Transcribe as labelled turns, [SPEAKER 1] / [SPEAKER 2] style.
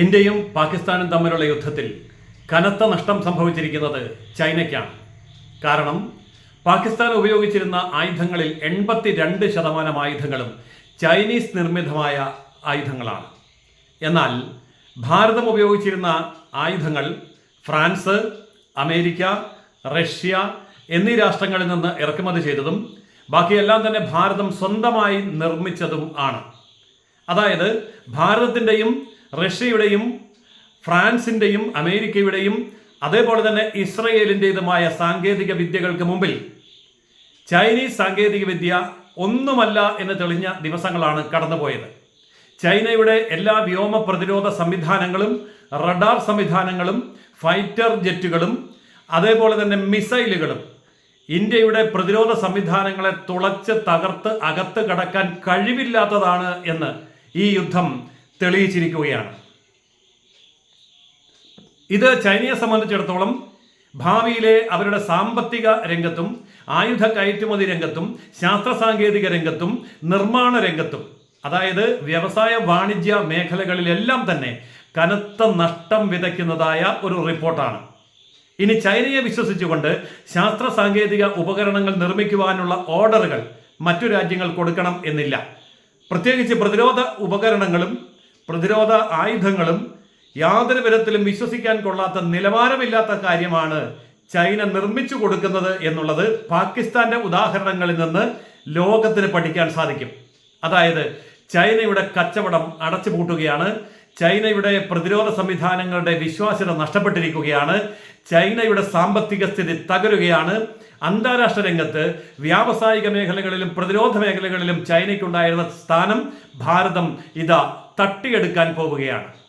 [SPEAKER 1] ഇന്ത്യയും പാകിസ്ഥാനും തമ്മിലുള്ള യുദ്ധത്തിൽ കനത്ത നഷ്ടം സംഭവിച്ചിരിക്കുന്നത് ചൈനയ്ക്കാണ്. കാരണം പാകിസ്ഥാൻ ഉപയോഗിച്ചിരുന്ന ആയുധങ്ങളിൽ എൺപത്തി രണ്ട് ശതമാനം ആയുധങ്ങളും ചൈനീസ് നിർമ്മിതമായ ആയുധങ്ങളാണ്. എന്നാൽ ഭാരതം ഉപയോഗിച്ചിരുന്ന ആയുധങ്ങൾ ഫ്രാൻസ് അമേരിക്ക റഷ്യ എന്നീ രാഷ്ട്രങ്ങളിൽ നിന്ന് ഇറക്കുമതി ചെയ്തതും ബാക്കിയെല്ലാം തന്നെ ഭാരതം സ്വന്തമായി നിർമ്മിച്ചതും ആണ്. അതായത് ഭാരതത്തിന്റെയും റഷ്യയുടെയും ഫ്രാൻസിന്റെയും അമേരിക്കയുടെയും അതേപോലെ തന്നെ ഇസ്രയേലിന്റെതുമായ സാങ്കേതിക വിദ്യകൾക്ക് മുമ്പിൽ ചൈനീസ് സാങ്കേതിക വിദ്യ ഒന്നുമല്ല എന്ന് തെളിഞ്ഞ ദിവസങ്ങളാണ് കടന്നുപോയത്. ചൈനയുടെ എല്ലാ വ്യോമ പ്രതിരോധ സംവിധാനങ്ങളും റഡാർ സംവിധാനങ്ങളും ഫൈറ്റർ ജെറ്റുകളും അതേപോലെ തന്നെ മിസൈലുകളും ഇന്ത്യയുടെ പ്രതിരോധ സംവിധാനങ്ങളെ തുളച്ച് തകർത്ത് അകത്ത് കടക്കാൻ കഴിവില്ലാത്തതാണ് എന്ന് ഈ യുദ്ധം തെളിയിച്ചിരിക്കുകയാണ്. ഇത് ചൈനയെ സംബന്ധിച്ചിടത്തോളം ഭാവിയിലെ അവരുടെ സാമ്പത്തിക രംഗത്തും ആയുധ കയറ്റുമതി രംഗത്തും ശാസ്ത്ര സാങ്കേതിക രംഗത്തും നിർമ്മാണ രംഗത്തും അതായത് വ്യവസായ വാണിജ്യ മേഖലകളിലെല്ലാം തന്നെ കനത്ത നഷ്ടം വിതയ്ക്കുന്നതായ ഒരു റിപ്പോർട്ടാണ്. ഇനി ചൈനയെ വിശ്വസിച്ചുകൊണ്ട് ശാസ്ത്ര സാങ്കേതിക ഉപകരണങ്ങൾ നിർമ്മിക്കുവാനുള്ള ഓർഡറുകൾ മറ്റു രാജ്യങ്ങൾ കൊടുക്കണം എന്നില്ല. പ്രത്യേകിച്ച് പ്രതിരോധ ഉപകരണങ്ങളും പ്രതിരോധ ആയുധങ്ങളും യാതൊരു വിധത്തിലും വിശ്വസിക്കാൻ കൊള്ളാത്ത നിലവാരമില്ലാത്ത കാര്യമാണ് ചൈന നിർമ്മിച്ചു കൊടുക്കുന്നത് എന്നുള്ളത് പാകിസ്ഥാന്റെ ഉദാഹരണങ്ങളിൽ നിന്ന് ലോകത്തിന് പഠിക്കാൻ സാധിക്കും. അതായത് ചൈനയുടെ കച്ചവടം അടച്ചുപൂട്ടുകയാണ്. ചൈനയുടെ പ്രതിരോധ സംവിധാനങ്ങളുടെ വിശ്വാസ്യത നഷ്ടപ്പെട്ടിരിക്കുകയാണ്. ചൈനയുടെ സാമ്പത്തിക സ്ഥിതി തകരുകയാണ്. അന്താരാഷ്ട്ര രംഗത്ത് വ്യാവസായിക മേഖലകളിലും പ്രതിരോധ മേഖലകളിലും ചൈനയ്ക്കുണ്ടായിരുന്ന സ്ഥാനം ഭാരതം ഇതാ തട്ടിയെടുക്കാൻ പോവുകയാണ്.